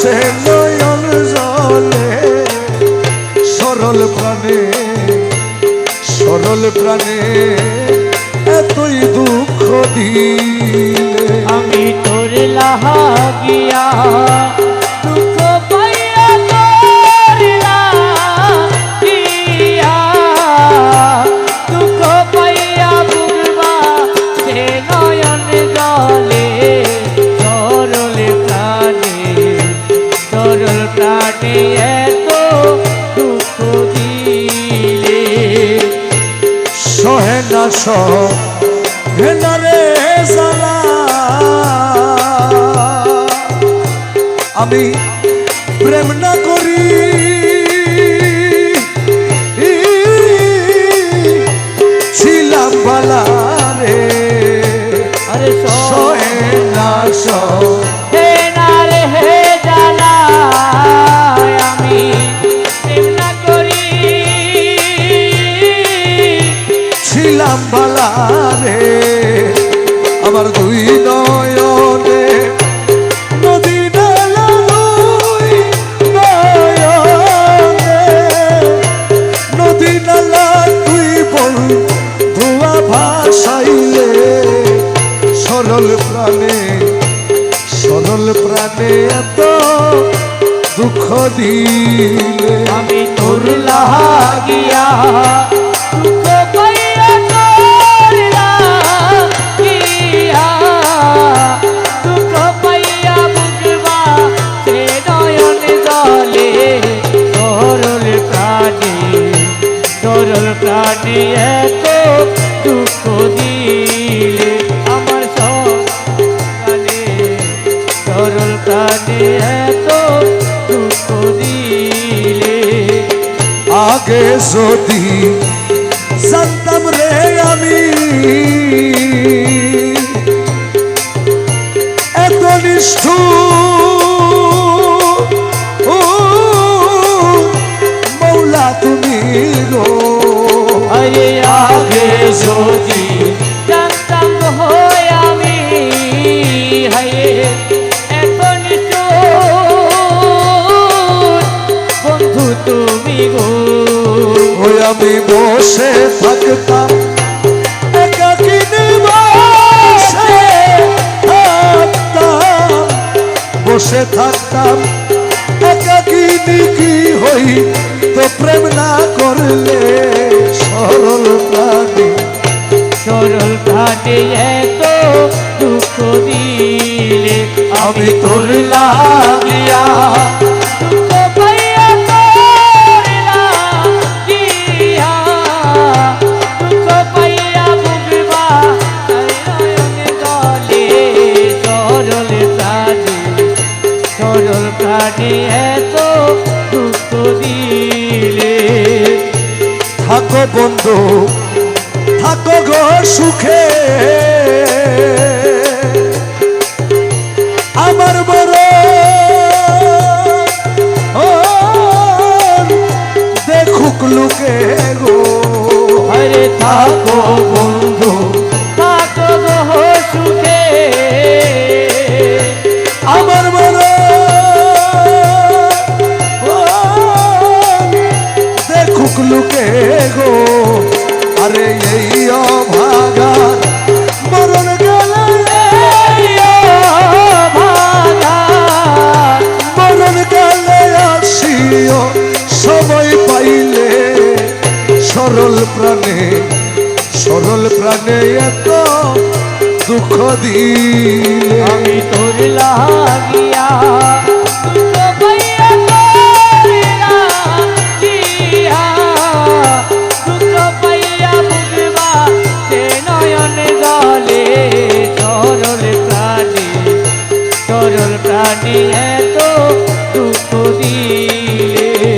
ভাসে নয়ন জলে সরল প্রাণে সরল প্রাণে এতই দুঃখ দিলে। আমি তোর লাহাগিয়া সহে না সহে না রে জ্বালা আমি প্রেম না করি। ছিলাম বালা রে। আরে সহে না সহে ছিলাম বালা রে। আমার দুই নয়নে নদী দুই নয়নে। নদী নালা তুই বল ধোয়া ভাসাইলে সরল প্রাণে সরল প্রাণে এত দুঃখ দিলে। আমি তোর লাগিয়া প্রাণী এত দুঃখ দিলে আমার সকালে সরল প্রাণী এত দুঃখ দিলে। আগে যদি জানতাম রে আমি যদি জানতাম হায়ে বন্ধু আমি বসে থাকতাম একাকিনী বসে থাকতাম। বসে থাকতাম একাকিনী কি হই? তো প্রেম না করলে সরল প্রাণী সরল ঘাটে এত দুঃখ দিলে আমি তোর লাগিয়া প্রাণী এত দুঃখ দিলে। থাকো বন্ধু থাকো গো সুখে। আমার বড় দেখুক লুকে গো। হরে থাকো বন্ধু থাকো গো সুখে। আমার বড় দেখুক লুকে গো। আরে এই অভাগা, মরণ সময় পাইলে সরল প্রাণে সরল প্রাণে এত দুঃখ দিলে। আমি তোর লাগি